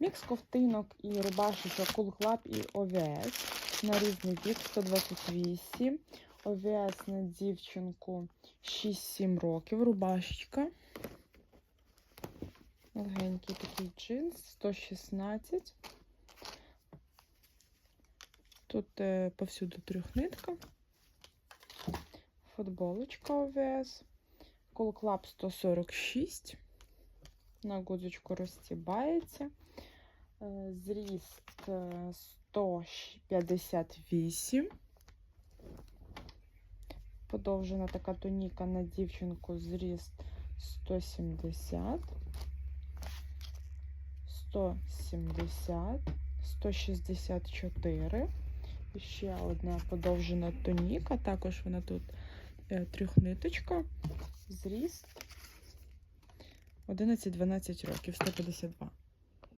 Мікс ковтинок і рубашечок Cool Club і OVS на різний вік 128. ОВС на дівчинку 6-7 років. Рубашечка. Легенький такий джинс 116. Тут е, повсюду трьохнитка. Футболочка ОВС. Cool Club 146. На гудзочку розстібається. Е, Зріст е, 158. Подовжена така туніка на дівчинку зріст 170, 170, 164. І ще одна подовжена туніка, також вона тут е, трьохниточка, зріст 11-12 років, 152.